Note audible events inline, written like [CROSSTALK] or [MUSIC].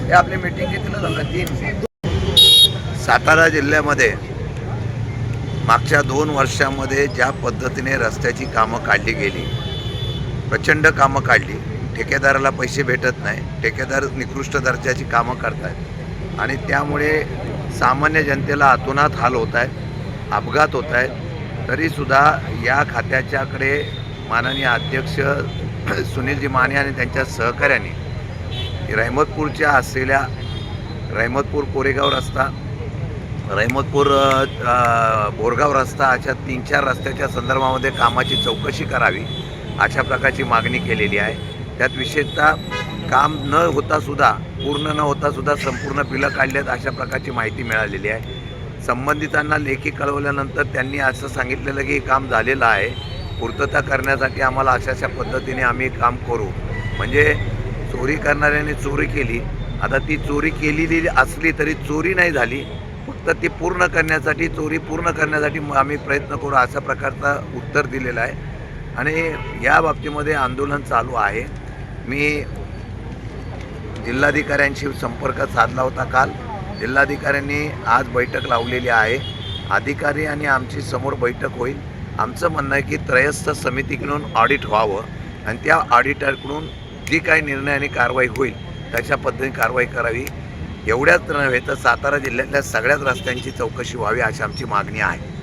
हे आपली मीटिंग घेतलं समजा तीन. सातारा जिल्ह्यामध्ये मागच्या दोन वर्षामध्ये ज्या पद्धतीने रस्त्याची कामं काढली गेली प्रचंड कामं काढली. ठेकेदाराला पैसे भेटत नाही. ठेकेदार निकृष्ट दर्जाची कामं करतायत. आणि त्यामुळे सामान्य जनतेला अतोनात हाल होत आहेत अपघात होत आहेत तरीसुद्धा या खात्याच्याकडे माननीय अध्यक्ष [CLEARS THROAT] सुनीलजी माने आणि त्यांच्या सहकाऱ्यांनी रहमतपूरच्या असलेल्या रहमतपूर कोरेगाव रस्ता रहमतपूर बोरगाव रस्ता अशा तीन चार रस्त्याच्या संदर्भामध्ये कामाची चौकशी करावी. अशा प्रकारची मागणी केलेली आहे. त्यात विशेषतः काम न होता सुद्धा पूर्ण न होता सुद्धा संपूर्ण बिलं काढल्यात अशा प्रकारची माहिती मिळालेली आहे. संबंधितांना लेखी कळवल्यानंतर त्यांनी असं सांगितलेलं की हे काम झालेलं आहे. पूर्तता करण्यासाठी आम्हाला अशा अशा पद्धतीने आम्ही काम करू. म्हणजे चोरी करणाऱ्याने चोरी केली. आता ती चोरी केलेली असली तरी चोरी नाही झाली. फक्त ती पूर्ण करण्यासाठी चोरी पूर्ण करण्यासाठी आम्ही प्रयत्न करू अशा प्रकारचं उत्तर दिलेलं आहे. आणि या बाबतीमध्ये आंदोलन चालू आहे. मी जिल्हाधिकाऱ्यांशी संपर्क साधला होता काल. जिल्हाधिकाऱ्यांनी आज बैठक लावलेली आहे. अधिकारी आणि आमची समोर बैठक होईल. आमचं म्हणणं आहे की त्रयस्थ समितीकडून ऑडिट व्हावं आणि त्या ऑडिटरकडून जी काही निर्णय आणि कारवाई होईल त्याच्या पद्धतीने कारवाई करावी. एवढ्याच नव्हे तर सातारा जिल्ह्यातल्या सगळ्याच रस्त्यांची चौकशी व्हावी अशी आमची मागणी आहे.